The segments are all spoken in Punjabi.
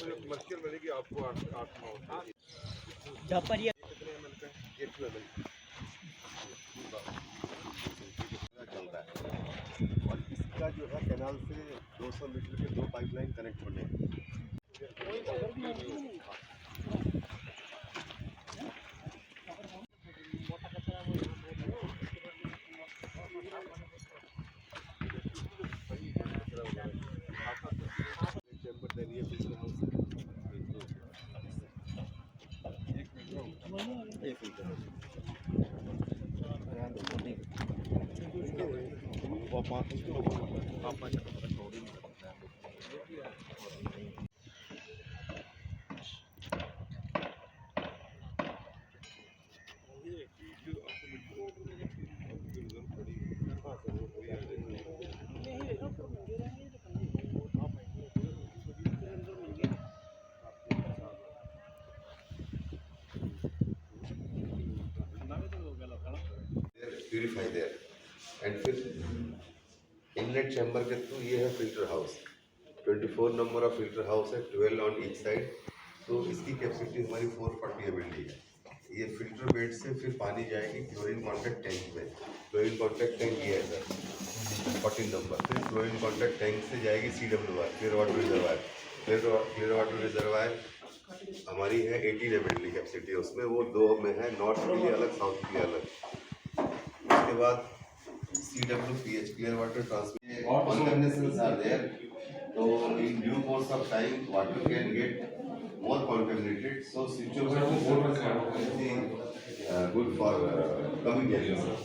आपको जो कमर्शियल मिलेगी आपको आठ आठ नौ जहाँ पर ये कितने एम का एक एम चल रहा है और इसका जो है कैनाल से 200 मीटर के दो पाइपलाइन कनेक्ट होने हैं Thank you. Purify there and फिर इनलेट चैम्बर के थ्रू ये है filter house 24 number of filter house है 12 ऑन ईच साइड तो इसकी कैपेसिटी हमारी 440 एम है. ये फ़िल्टर बेड से फिर पानी जाएगी क्लोरीन कॉन्टैक्ट टैंक में. क्लोरीन कॉन्टैक्ट टैंक ये है सर फोर्टीन नंबर फिर क्लोरीन कॉन्टैक्ट टैंक से जाएगी C W R clear water reservoir clear clear water reservoir हमारी है 18 एम कैपेसिटी उसमें. वो दो में है नॉर्थ के लिए अलग साउथ के लिए अलग. उसके बाद C W P H clear water transmit condensations are there तो in due course of time water can get more contaminated so situation is good for uh, coming generation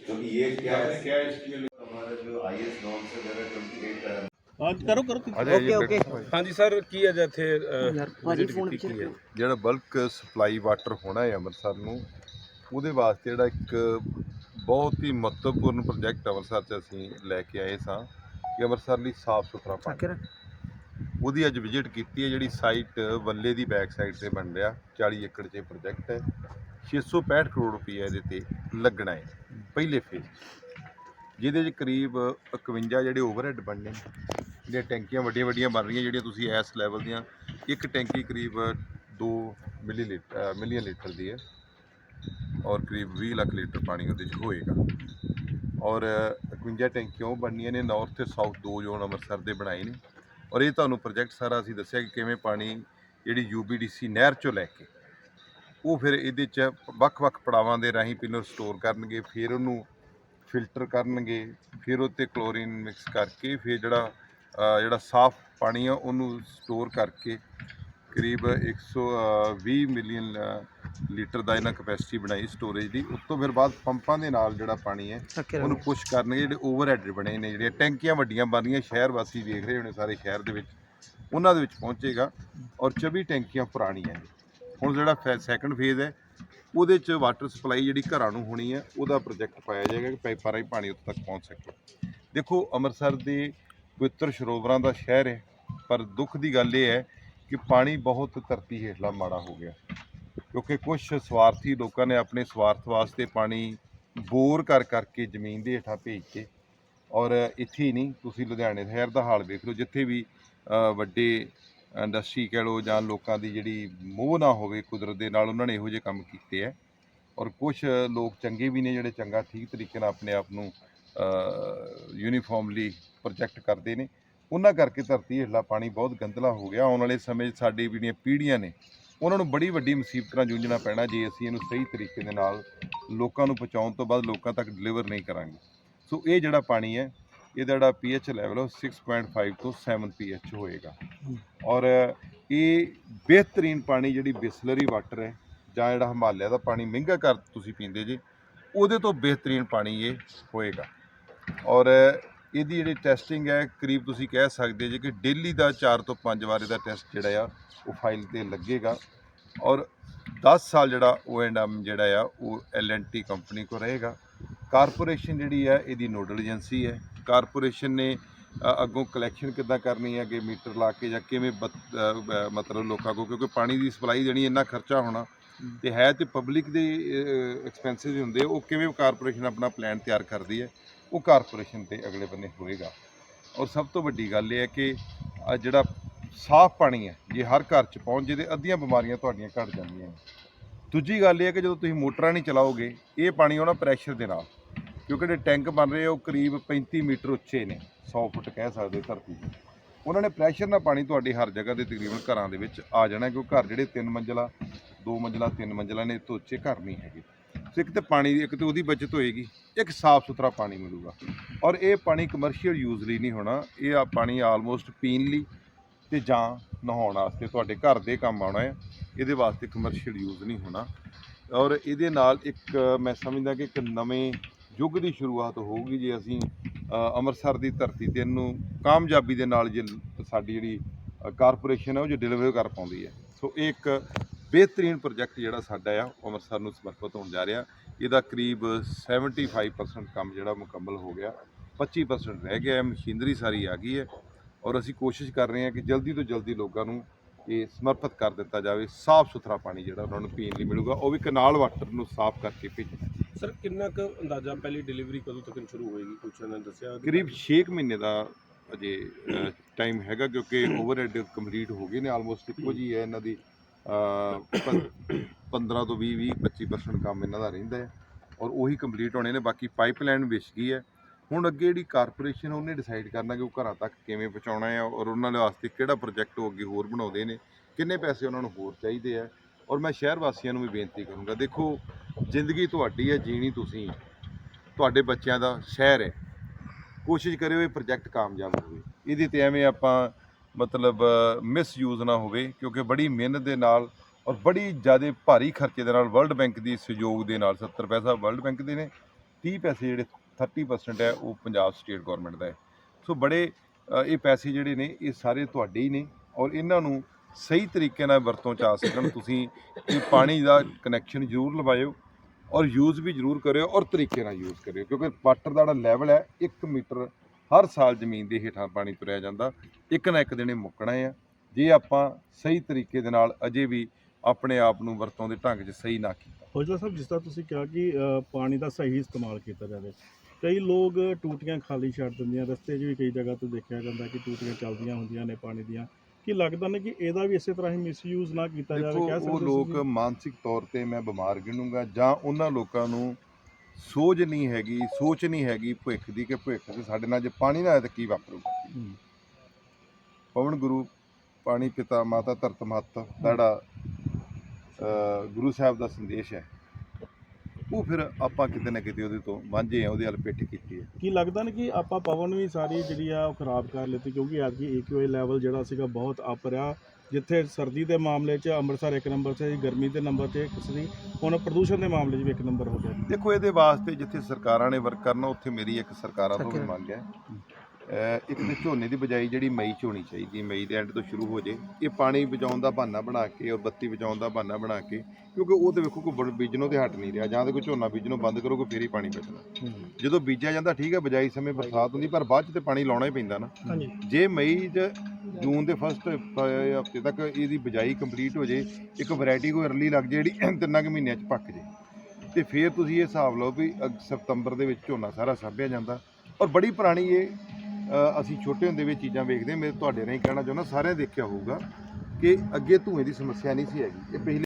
क्योंकि ये क्या है क्या है इसके लिए हमारा जो आई एस नॉर्म्स है देयर आर 28 हाँ करो करो ओके ओके ਹਾਂਜੀ ਸਰ ਕੀ ਹੈ ਇੱਥੇ यार भाजी फोन ਕੀ ਹੈ ਜਿਹੜਾ ਬਲਕ ਸਪਲਾਈ ਵਾਟਰ ਹੋਣਾ ਹੈ ਅੰਮ੍ਰਿਤਸਰ ਨੂੰ ਉਹਦੇ ਵਾਸਤੇ ਜਿਹੜਾ ਇੱਕ ਬਹੁਤ ਹੀ ਮਹੱਤਵਪੂਰਨ ਪ੍ਰੋਜੈਕਟ ਅੰਮ੍ਰਿਤਸਰ 'ਚ ਅਸੀਂ ਲੈ ਕੇ ਆਏ ਸਾਂ ਕਿ ਅੰਮ੍ਰਿਤਸਰ ਲਈ ਸਾਫ਼ ਸੁਥਰਾ ਪਾਣੀ। ਉਹਦੀ ਅੱਜ ਵਿਜ਼ਿਟ ਕੀਤੀ ਹੈ ਜਿਹੜੀ ਸਾਈਟ ਵੱਲੇ ਦੀ ਬੈਕ ਸਾਈਡ ਤੇ ਬਣ ਰਿਹਾ 40 ਏਕੜ 'ਚ ਪ੍ਰੋਜੈਕਟ ਹੈ। 665 ਕਰੋੜ ਰੁਪਏ ਇਹਦੇ ਤੇ ਲੱਗਣਾ ਹੈ ਪਹਿਲੇ ਫੇਜ਼ ਜਿਹਦੇ 'ਚ ਕਰੀਬ 51 ਜਿਹੜੇ ਓਵਰਹੈੱਡ ਬਣਨੇ ਨੇ ਜਿਹੜੀਆਂ ਟੈਂਕੀਆਂ ਵੱਡੀਆਂ ਵੱਡੀਆਂ ਬਣ ਰਹੀਆਂ ਜਿਹੜੀਆਂ ਤੁਸੀਂ ਇਸ ਲੈਵਲ ਦੀਆਂ ਇੱਕ ਟੈਂਕੀ ਕਰੀਬ 2 ਮਿਲੀ ਲੀਟਰ ਮਿਲੀਅਨ ਲੀਟਰ ਦੀ ਹੈ। ਔਰ ਕਰੀਬ 20 ਲੱਖ ਲੀਟਰ ਪਾਣੀ ਉਹਦੇ 'ਚ ਹੋਏਗਾ। ਔਰ 51 ਟੈਂਕੀਆਂ ਉਹ ਬਣਨੀਆਂ ਨੇ ਨਾਰਥ ਤੇ ਸਾਊਥ ਦੋ ਜ਼ੋਨ ਅੰਮ੍ਰਿਤਸਰ ਦੇ ਬਣਾਏ ਨੇ। ਔਰ ਇਹ ਤੁਹਾਨੂੰ ਪ੍ਰੋਜੈਕਟ ਸਾਰਾ ਅਸੀਂ ਦੱਸਿਆ ਕਿ ਕਿਵੇਂ ਪਾਣੀ ਜਿਹੜੀ ਯੂਬੀਡੀਸੀ ਨਹਿਰ ਚੋਂ ਲੈ ਕੇ ਉਹ ਫਿਰ ਇਹਦੇ 'ਚ ਵੱਖ-ਵੱਖ ਪੜਾਵਾਂ ਦੇ ਰਾਹੀਂ ਪਹਿਲਾਂ ਸਟੋਰ ਕਰਨਗੇ, ਫਿਰ ਉਹਨੂੰ ਫਿਲਟਰ ਕਰਨਗੇ, ਫਿਰ ਉਹ 'ਤੇ ਕਲੋਰੀਨ ਮਿਕਸ ਕਰਕੇ ਫਿਰ ਜਿਹੜਾ ਜਿਹੜਾ ਸਾਫ਼ ਪਾਣੀ ਆ ਉਹਨੂੰ ਸਟੋਰ ਕਰਕੇ ਕਰੀਬ 120 ਮਿਲੀਅਨ ਲੀਟਰ ਦਾ ਇਹਨਾਂ ਕਪੈਸਿਟੀ ਬਣਾਈ ਸਟੋਰੇਜ ਦੀ। ਉਸ ਤੋਂ ਫਿਰ ਬਾਅਦ ਪੰਪਾਂ ਦੇ ਨਾਲ ਜਿਹੜਾ ਪਾਣੀ ਹੈ ਉਹਨੂੰ ਪੁਸ਼ ਕਰਨਗੇ ਜਿਹੜੇ ਓਵਰਹੈਡ ਬਣੇ ਨੇ ਜਿਹੜੀਆਂ ਟੈਂਕੀਆਂ ਵੱਡੀਆਂ ਬਣ ਰਹੀਆਂ ਸ਼ਹਿਰ ਵਾਸੀ ਵੇਖ ਰਹੇ ਹੋਣੇ ਸਾਰੇ ਸ਼ਹਿਰ ਦੇ ਵਿੱਚ ਉਹਨਾਂ ਦੇ ਵਿੱਚ ਪਹੁੰਚੇਗਾ ਔਰ 24 ਟੈਂਕੀਆਂ ਪੁਰਾਣੀਆਂ ਨੇ। ਹੁਣ ਜਿਹੜਾ ਸੈਕੰਡ ਫੇਜ਼ ਹੈ ਉਹਦੇ 'ਚ ਵਾਟਰ ਸਪਲਾਈ ਜਿਹੜੀ ਘਰਾਂ ਨੂੰ ਹੋਣੀ ਹੈ ਉਹਦਾ ਪ੍ਰੋਜੈਕਟ ਪਾਇਆ ਜਾਏਗਾ ਕਿ ਪਾਈਪਾਂ ਰਾਹੀਂ ਪਾਣੀ ਉੱਥੇ ਤੱਕ ਪਹੁੰਚ ਸਕੇ। ਦੇਖੋ ਅੰਮ੍ਰਿਤਸਰ ਦੇ ਪਵਿੱਤਰ ਸਰੋਵਰਾਂ ਦਾ ਸ਼ਹਿਰ ਹੈ ਪਰ ਦੁੱਖ ਦੀ ਗੱਲ ਇਹ ਹੈ ਕਿ ਪਾਣੀ ਬਹੁਤ ਧਰਤੀ ਹੇਠਲਾ ਮਾੜਾ ਹੋ ਗਿਆ। ਕਿਉਂਕਿ ਕੁਝ ਸਵਾਰਥੀ ਲੋਕਾਂ ਨੇ ਆਪਣੇ ਸਵਾਰਥ ਵਾਸਤੇ ਪਾਣੀ ਬੋਰ ਕਰ ਕਰਕੇ ਜ਼ਮੀਨ ਦੇ ਹੇਠਾਂ ਭੇਜ ਕੇ ਔਰ ਇੱਥੇ ਹੀ ਨਹੀਂ, ਤੁਸੀਂ ਲੁਧਿਆਣੇ ਸ਼ਹਿਰ ਦਾ ਹਾਲ ਵੇਖ ਲਓ, ਜਿੱਥੇ ਵੀ ਵੱਡੇ ਇੰਡਸਟਰੀ ਕਹਿ ਲਓ ਜਾਂ ਲੋਕਾਂ ਦੀ ਜਿਹੜੀ ਮੋਹ ਨਾ ਹੋਵੇ ਕੁਦਰਤ ਦੇ ਨਾਲ, ਉਹਨਾਂ ਨੇ ਇਹੋ ਜਿਹੇ ਕੰਮ ਕੀਤੇ ਹੈ। ਔਰ ਕੁਝ ਲੋਕ ਚੰਗੇ ਵੀ ਨੇ ਜਿਹੜੇ ਚੰਗਾ ਠੀਕ ਤਰੀਕੇ ਨਾਲ ਆਪਣੇ ਆਪ ਨੂੰ ਯੂਨੀਫਾਰਮਲੀ ਪ੍ਰੋਜੈਕਟ ਕਰਦੇ ਨੇ। ਉਹਨਾਂ ਕਰਕੇ ਧਰਤੀ ਹੇਠਲਾ ਪਾਣੀ ਬਹੁਤ ਗੰਦਲਾ ਹੋ ਗਿਆ। ਆਉਣ ਵਾਲੇ ਸਮੇਂ 'ਚ ਸਾਡੀ ਜਿਹੜੀਆਂ ਪੀੜ੍ਹੀਆਂ ਨੇ ਉਹਨਾਂ ਨੂੰ ਬੜੀ ਵੱਡੀ ਮੁਸੀਬਤ ਨਾਲ ਜੂਝਣਾ ਪੈਣਾ ਜੇ ਅਸੀਂ ਇਹਨੂੰ ਸਹੀ ਤਰੀਕੇ ਦੇ ਨਾਲ ਲੋਕਾਂ ਨੂੰ ਪਹੁੰਚਾਉਣ ਤੋਂ ਬਾਅਦ ਲੋਕਾਂ ਤੱਕ ਡਿਲੀਵਰ ਨਹੀਂ ਕਰਾਂਗੇ। ਸੋ ਇਹ ਜਿਹੜਾ ਪਾਣੀ ਹੈ, ਇਹਦਾ ਜਿਹੜਾ ਪੀਐਚ ਲੈਵਲ ਉਹ 6.5 ਤੋਂ 7 ਪੀਐਚ ਹੋਏਗਾ। ਔਰ ਇਹ ਬਿਹਤਰੀਨ ਪਾਣੀ ਜਿਹੜੀ ਬਿਸਲਰੀ ਵਾਟਰ ਹੈ ਜਾਂ ਜਿਹੜਾ ਹਿਮਾਲਿਆ ਦਾ ਪਾਣੀ ਮਹਿੰਗਾ ਕਰ ਤੁਸੀਂ ਪੀਂਦੇ ਜੀ, ਉਹਦੇ ਤੋਂ ਬਿਹਤਰੀਨ ਪਾਣੀ ਇਹ ਹੋਏਗਾ। ਔਰ ਇਹਦੀ ਜਿਹੜੀ ਟੈਸਟਿੰਗ ਹੈ, ਕਰੀਬ ਤੁਸੀਂ ਕਹਿ ਸਕਦੇ ਜੇ ਕਿ ਡੇਲੀ ਦਾ 4 ਤੋਂ 5 ਵਾਰ ਇਹਦਾ ਟੈਸਟ ਜਿਹੜਾ ਆ, ਉਹ ਫਾਈਲ ਤੇ ਲੱਗੇਗਾ। ਔਰ 10 ਸਾਲ ਜਿਹੜਾ ਓ ਐਂਡ ਐਮ ਜਿਹੜਾ ਆ, ਉਹ ਐਲਐਨਟੀ ਕੰਪਨੀ ਕੋ ਰਹੇਗਾ। ਕਾਰਪੋਰੇਸ਼ਨ ਜਿਹੜੀ ਆ, ਇਹਦੀ ਨੋਡਲ ਏਜੰਸੀ ਹੈ। ਕਾਰਪੋਰੇਸ਼ਨ ਨੇ ਅੱਗੋਂ ਕਲੈਕਸ਼ਨ ਕਿੱਦਾਂ ਕਰਨੀ ਹੈ ਕਿ ਮੀਟਰ ਲਾ ਕੇ ਜਾਂ ਕਿਵੇਂ ਬ- ਮਤਲਬ ਲੋਕਾਂ ਕੋ ਕਿਉਂਕਿ ਪਾਣੀ ਦੀ ਸਪਲਾਈ ਦੇਣੀ, ਇੰਨਾ ਖਰਚਾ ਹੋਣਾ ਤੇ ਹੈ ਤੇ ਪਬਲਿਕ ਦੇ ਐਕਸਪੈਂਸਿਸ ਹੁੰਦੇ, ਉਹ ਕਿਵੇਂ ਕਾਰਪੋਰੇਸ਼ਨ ਆਪਣਾ ਪਲਾਨ ਤਿਆਰ ਕਰਦੀ ਹੈ, ਉਹ ਕਾਰਪੋਰੇਸ਼ਨ ਤੇ ਅਗਲੇ ਬੰਨੇ ਹੋਏਗਾ। ਔਰ ਸਭ ਤੋਂ ਵੱਡੀ ਗੱਲ ਇਹ ਹੈ ਕਿ ਜਿਹੜਾ ਸਾਫ਼ ਪਾਣੀ ਹੈ, ਜੇ ਹਰ ਘਰ 'ਚ ਪਹੁੰਚ ਜੇ ਤੇ ਅੱਧੀਆਂ ਬਿਮਾਰੀਆਂ ਤੁਹਾਡੀਆਂ ਘਟ ਜਾਂਦੀਆਂ ਦੂਜੀ ਗੱਲ ਇਹ ਹੈ ਕਿ ਜਦੋਂ ਤੁਸੀਂ ਮੋਟਰਾਂ ਨਹੀਂ ਚਲਾਓਗੇ, ਇਹ ਪਾਣੀ ਆਉਣਾ ਪ੍ਰੈਸ਼ਰ ਦੇ ਨਾਲ, ਕਿਉਂਕਿ ਜਿਹੜੇ ਟੈਂਕ ਬਣ ਰਹੇ ਆ, ਉਹ ਕਰੀਬ 35 ਮੀਟਰ ਉੱਚੇ ਨੇ 100 ਫੁੱਟ ਕਹਿ ਸਕਦੇ ਧਰਤੀ 'ਤੇ ਉਹਨਾਂ ਨੇ ਪ੍ਰੈਸ਼ਰ ਨਾਲ ਪਾਣੀ ਤੁਹਾਡੀ ਹਰ ਜਗ੍ਹਾ ਤੇ ਤਕਰੀਬਨ ਘਰਾਂ ਦੇ ਵਿੱਚ ਆ ਜਾਣਾ, ਕਿਉਂਕਿ ਘਰ ਜਿਹੜੇ ਤਿੰਨ ਮੰਜ਼ਲਾ, ਦੋ ਮੰਜ਼ਲਾ, ਤਿੰਨ ਮੰਜ਼ਲਾ ਨੇ ਇਹ ਤੋਂ ਉੱਚੇ ਘਰ ਨਹੀਂ ਹੈਗੇ। ਸੋ ਇੱਕ ਤੇ ਪਾਣੀ ਦੀ, ਇੱਕ ਤੇ ਉਹਦੀ ਬਚਤ ਹੋਏਗੀ, ਇੱਕ ਸਾਫ਼ ਸੁਥਰਾ ਪਾਣੀ ਮਿਲੂਗਾ। ਔਰ ਇਹ ਪਾਣੀ ਕਮਰਸ਼ੀਅਲ ਯੂਜ਼ ਲਈ ਨਹੀਂ ਹੋਣਾ, ਇਹ ਆ ਪਾਣੀ ਆਲਮੋਸਟ ਪੀਣ ਲਈ ਤੇ ਜਾਂ ਨਹਾਉਣ ਵਾਸਤੇ ਤੁਹਾਡੇ ਘਰ ਦੇ ਕੰਮ ਆਉਣਾ ਹੈ, ਇਹਦੇ ਵਾਸਤੇ ਕਮਰਸ਼ੀਅਲ ਯੂਜ਼ ਨਹੀਂ ਹੋਣਾ। ਔਰ ਇਹਦੇ ਨਾਲ ਇੱਕ, ਮੈਂ ਸਮਝਦਾ ਕਿ ਇੱਕ ਨਵੇਂ ਯੁੱਗ ਦੀ ਸ਼ੁਰੂਆਤ ਹੋਊਗੀ ਜੇ ਅਸੀਂ ਅੰਮ੍ਰਿਤਸਰ ਦੀ ਧਰਤੀ ਤੇ ਇਹਨੂੰ ਕਾਮਯਾਬੀ ਦੇ ਨਾਲ ਜੇ ਸਾਡੀ ਜਿਹੜੀ ਕਾਰਪੋਰੇਸ਼ਨ ਹੈ ਉਹ ਜੇ ਡਿਲੀਵਰ ਕਰ ਪਾਉਂਦੀ ਹੈ। ਸੋ ਇਹ ਇੱਕ ਬਿਹਤਰੀਨ ਪ੍ਰੋਜੈਕਟ ਜਿਹੜਾ ਸਾਡਾ ਆ, ਉਹ ਅੰਮ੍ਰਿਤਸਰ ਨੂੰ ਸਮਰਪਿਤ ਹੋਣ ਜਾ ਰਿਹਾ। ਇਹਦਾ ਕਰੀਬ 75% ਕੰਮ ਜਿਹੜਾ ਮੁਕੰਮਲ ਹੋ ਗਿਆ। 25% ਰਹਿ ਗਿਆ ਹੈ, ਮਸ਼ੀਨਰੀ ਸਾਰੀ ਆ ਗਈ ਹੈ। ਔਰ ਅਸੀਂ ਕੋਸ਼ਿਸ਼ ਕਰ ਰਹੇ ਹਾਂ ਕਿ ਜਲਦੀ ਤੋਂ ਜਲਦੀ ਲੋਕਾਂ ਨੂੰ ਇਹ ਸਮਰਪਿਤ ਕਰ ਦਿੱਤਾ ਜਾਵੇ ਸਾਫ਼ ਸੁਥਰਾ ਪਾਣੀ ਜਿਹੜਾ ਉਹਨਾਂ ਨੂੰ ਪੀਣ ਲਈ ਮਿਲੂਗਾ ਉਹ ਵੀ ਕਨਾਲ ਵਾਟਰ ਨੂੰ ਸਾਫ਼ ਕਰਕੇ ਭੇਜਣਾ ਸਰ ਕਿੰਨਾ ਕੁ ਅੰਦਾਜ਼ਾ ਪਹਿਲੀ ਡਿਲੀਵਰੀ ਕਦੋਂ ਤੱਕ ਸ਼ੁਰੂ ਹੋਏਗੀ? ਕੁਛ ਇਹਨਾਂ ਨੇ ਦੱਸਿਆ ਕਰੀਬ 6 ਮਹੀਨੇ ਦਾ ਅਜੇ ਟਾਈਮ ਹੈਗਾ ਕਿਉਂਕਿ ਓਵਰਹੈਡ ਕੰਪਲੀਟ ਹੋ ਗਏ ਨੇ ਆਲਮੋਸਟ ਇੱਕੋ ਜੀ ਹੈ ਇਹਨਾਂ ਦੀ ਅਹ, ਪੰ- 15 ਤੋਂ 20 20 25% ਕੰਮ ਇਹਨਾਂ ਦਾ ਰਹਿੰਦਾ ਹੈ ਔਰ ਉਹੀ ਕੰਪਲੀਟ ਹੋਣੇ ਨੇ ਬਾਕੀ ਪਾਈਪਲਾਈਨ ਵਿਛ ਗਈ ਹੈ। ਹੁਣ ਅੱਗੇ ਜਿਹੜੀ ਕਾਰਪੋਰੇਸ਼ਨ ਉਹਨੇ ਡਿਸਾਈਡ ਕਰਨਾ ਕਿ ਉਹ ਘਰਾਂ ਤੱਕ ਕਿਵੇਂ ਪਹੁੰਚਾਉਣਾ ਹੈ ਔਰ ਉਹਨਾਂ ਦੇ ਵਾਸਤੇ ਕਿਹੜਾ ਪ੍ਰੋਜੈਕਟ ਉਹ ਅੱਗੇ ਹੋਰ ਬਣਾਉਂਦੇ ਨੇ, ਕਿੰਨੇ ਪੈਸੇ ਉਹਨਾਂ ਨੂੰ ਹੋਰ ਚਾਹੀਦੇ ਆ। ਔਰ ਮੈਂ ਸ਼ਹਿਰ ਵਾਸੀਆਂ ਨੂੰ ਵੀ ਬੇਨਤੀ ਕਰੂੰਗਾ, ਦੇਖੋ ਜ਼ਿੰਦਗੀ ਤੁਹਾਡੀ ਹੈ ਜੀਣੀ ਤੁਸੀਂ। ਤੁਹਾਡੇ ਬੱਚਿਆਂ ਦਾ ਸ਼ਹਿਰ ਹੈ। ਕੋਸ਼ਿਸ਼ ਕਰਿਓ ਇਹ ਪ੍ਰੋਜੈਕਟ ਕਾਮਯਾਬ ਹੋਵੇ। ਇਹਦੇ ਤੇ ਐਵੇਂ ਆਪਾਂ ਮਤਲਬ ਮਿਸਯੂਜ਼ ਨਾ ਹੋਵੇ, ਕਿਉਂਕਿ ਬੜੀ ਮਿਹਨਤ ਦੇ ਨਾਲ ਔਰ ਬੜੀ ਜ਼ਿਆਦਾ ਭਾਰੀ ਖਰਚੇ ਦੇ ਨਾਲ ਵਰਲਡ ਬੈਂਕ ਦੀ ਸਹਿਯੋਗ ਦੇ ਨਾਲ 70 ਪੈਸਾ ਵਰਲਡ ਬੈਂਕ ਦੇ ਨੇ 30 ਪੈਸੇ ਜਿਹੜੇ 30% ਹੈ, ਉਹ ਪੰਜਾਬ ਸਟੇਟ ਗਵਰਨਮੈਂਟ ਦਾ ਹੈ। ਸੋ ਬੜੇ ਇਹ ਪੈਸੇ ਜਿਹੜੇ ਨੇ, ਇਹ ਸਾਰੇ ਤੁਹਾਡੇ ਹੀ ਨੇ ਔਰ ਇਹਨਾਂ ਨੂੰ ਸਹੀ ਤਰੀਕੇ ਨਾਲ ਵਰਤੋਂ ਚ ਆ ਸਕਣ। ਤੁਸੀਂ ਇਹ ਪਾਣੀ ਦਾ ਕਨੈਕਸ਼ਨ ਜ਼ਰੂਰ ਲਵਾਇਓ ਔਰ ਯੂਜ਼ ਵੀ ਜ਼ਰੂਰ ਕਰਿਓ ਔਰ ਤਰੀਕੇ ਨਾਲ ਯੂਜ਼ ਕਰਿਓ। ਕਿਉਂਕਿ ਵਾਟਰ ਦਾ ਜਿਹੜਾ ਲੈਵਲ ਹੈ 1 ਮੀਟਰ ਹਰ ਸਾਲ ਜ਼ਮੀਨ ਦੇ ਹੇਠਾਂ ਪਾਣੀ ਤੁਰਿਆ ਜਾਂਦਾ। ਇੱਕ ਨਾ ਇੱਕ ਦਿਨ ਇਹ ਮੁੱਕਣਾ ਆ। ਜੇ ਆਪਾਂ ਸਹੀ ਤਰੀਕੇ ਦੇ ਨਾਲ ਅਜੇ ਵੀ ਆਪਣੇ ਆਪ ਨੂੰ ਵਰਤੋਂ ਦੇ ਢੰਗ 'ਚ ਸਹੀ ਨਾ ਕੀਤਾ। ਔਜਲਾ ਸਾਹਿਬ, ਜਿਸ ਤਰ੍ਹਾਂ ਤੁਸੀਂ ਕਿਹਾ ਕਿ ਪਾਣੀ ਦਾ ਸਹੀ ਇਸਤੇਮਾਲ ਕੀਤਾ ਜਾਵੇ ਕਈ ਲੋਕ ਟੂਟੀਆਂ ਖਾਲੀ ਛੱਡ ਦਿੰਦੀਆਂ ਰਸਤੇ 'ਚ ਵੀ ਕਈ ਜਗ੍ਹਾ ਤੇ ਦੇਖਿਆ ਜਾਂਦਾ ਕਿ ਟੂਟੀਆਂ ਚੱਲਦੀਆਂ ਹੁੰਦੀਆਂ ਨੇ ਪਾਣੀ ਦੀਆਂ ਕੀ ਲੱਗਦਾ ਨੇ ਕਿ ਇਹਦਾ ਵੀ ਇਸੇ ਤਰ੍ਹਾਂ ਹੀ ਮਿਸਯੂਜ਼ ਨਾ ਕੀਤਾ ਜਾਵੇ ਕਹਿ ਉਹ ਸਕਦੇ ਲੋਕ ਤੁਸੀਂ? ਮਾਨਸਿਕ ਤੌਰ ਤੇ ਮੈਂ ਬਿਮਾਰ ਗਿਣੂੰਗਾ ਜਾਂ ਉਹਨਾਂ ਲੋਕਾਂ ਨੂੰ ਸੋਝ ਨਹੀਂ ਹੈਗੀ ਸੋਚ ਨਹੀਂ ਹੈਗੀ ਭਵਿੱਖ ਦੀ ਕਿ ਭਵਿੱਖ 'ਚ ਸਾਡੇ ਨਾਲ ਜੇ ਪਾਣੀ ਨਾ ਆਏ ਤਾਂ ਕੀ ਵਾਪਰੂਗਾ। ਪਵਨ ਗੁਰੂ ਪਾਣੀ ਪਿਤਾ ਮਾਤਾ ਧਰਤ ਮਹੱਤ ਦਾ ਜਿਹੜਾ ਅ, ਗੁਰੂ ਸਾਹਿਬ ਦਾ ਸੰਦੇਸ਼ ਹੈ ਉਹ ਫਿਰ ਆਪਾਂ ਕਿਤੇ ਨਾ ਕਿਤੇ ਉਹਦੇ ਤੋਂ ਵਾਂਝੇ ਆ ਉਹਦੇ ਵੱਲ ਪਿੱਠ ਕੀਤੀ ਹੈ ਕੀ ਲੱਗਦਾ ਨੇ ਕਿ ਆਪਾਂ ਪਵਨ ਵੀ ਸਾਰੀ ਜਿਹੜੀ ਆ ਉਹ ਖਰਾਬ ਕਰ ਲਿੱਤੀ ਕਿਉਂਕਿ ਐਤਕੀ ਏਕਿਊਆਈ ਲੈਵਲ ਜਿਹੜਾ ਸੀਗਾ ਬਹੁਤ ਅਪ ਰਿਹਾ। ਜਿੱਥੇ ਸਰਦੀ ਦੇ ਮਾਮਲੇ 'ਚ ਅੰਮ੍ਰਿਤਸਰ ਇੱਕ ਨੰਬਰ 'ਤੇ ਗਰਮੀ ਦੇ ਨੰਬਰ 'ਤੇ ਇੱਕ ਸੀ। ਹੁਣ ਪ੍ਰਦੂਸ਼ਣ ਦੇ ਮਾਮਲੇ 'ਚ ਵੀ ਇੱਕ ਨੰਬਰ ਹੋ ਗਿਆ। ਦੇਖੋ ਇਹਦੇ ਵਾਸਤੇ ਜਿੱਥੇ ਸਰਕਾਰਾਂ ਨੇ ਵਰਕ ਕਰਨਾ ਉੱਥੇ ਮੇਰੀ ਇੱਕ ਸਰਕਾਰਾਂ ਤੋਂ ਵੀ ਮੰਗ ਹੈ। ਇੱਕ ਤੇ ਝੋਨੇ ਦੀ ਬਜਾਈ ਜਿਹੜੀ ਮਈ 'ਚ ਹੋਣੀ ਚਾਹੀਦੀ ਮਈ ਦੇ ਐਂਡ ਤੋਂ ਸ਼ੁਰੂ ਹੋ ਜੇ। ਇਹ ਪਾਣੀ ਬਚਾਉਣ ਦਾ ਬਹਾਨਾ ਬਣਾ ਕੇ ਔਰ ਬੱਤੀ ਬਚਾਉਣ ਦਾ ਬਹਾਨਾ ਬਣਾ ਕੇ ਕਿਉਂਕਿ ਉਹ ਤੇ ਵੇਖੋ ਕੋਈ ਬੀਜਣੋਂ ਤੇ ਹਟ ਨਹੀਂ ਰਿਹਾ। ਜਾਂ ਤੇ ਕੋਈ ਝੋਨਾ ਬੀਜਣੋਂ ਬੰਦ ਕਰੋਗੇ ਫੇਰ ਹੀ ਪਾਣੀ ਬਚਣਾ। ਜਦੋਂ ਬੀਜਿਆ ਜਾਂਦਾ ਠੀਕ ਹੈ ਬਜਾਈ ਸਮੇਂ ਬਰਸਾਤ ਹੁੰਦੀ ਪਰ ਬਾਅਦ 'ਚ ਤੇ ਪਾਣੀ ਲਾਉਣਾ ਹੀ ਪੈਂਦਾ ਨਾ। ਜੇ ਮਈ 'ਚ ਜੂਨ ਦੇ ਫਸਟ ਹਫ਼ਤੇ ਤੱਕ ਇਹਦੀ ਬਜਾਈ ਕੰਪਲੀਟ ਹੋ ਜੇ ਇੱਕ ਵੈਰਾਈਟੀ ਕੋਈ ਅਰਲੀ ਲੱਗ ਜੇ ਜਿਹੜੀ ਤਿੰਨਾਂ ਕੁ ਮਹੀਨਿਆਂ 'ਚ ਪੱਕ ਜੇ ਤੇ ਫਿਰ ਤੁਸੀਂ ਇਹ ਹਿਸਾਬ ਲਓ ਵੀ ਸਤੰਬਰ ਦੇ ਵਿੱਚ ਝੋਨਾ ਸਾਰਾ ਸਾਂਭਿਆ ਜਾਂਦਾ। ਔਰ ਬੜੀ ਪੁਰਾਣੀ ਇਹ ਅਸੀਂ ਛੋਟੇ ਹੁੰਦੇ ਵੀ ਚੀਜ਼ਾਂ ਵੇਖਦੇ ਹਾਂ। ਮੈਂ ਤੁਹਾਡੇ ਰਾਹੀਂ ਕਹਿਣਾ ਚਾਹੁੰਦਾ, ਸਾਰਿਆਂ ਦੇਖਿਆ ਹੋਊਗਾ ਕਿ ਅੱਗੇ ਧੂਏ ਦੀ ਸਮੱਸਿਆ ਨਹੀਂ ਸੀ ਹੈਗੀ ਇਹ ਪਿਛਲੇ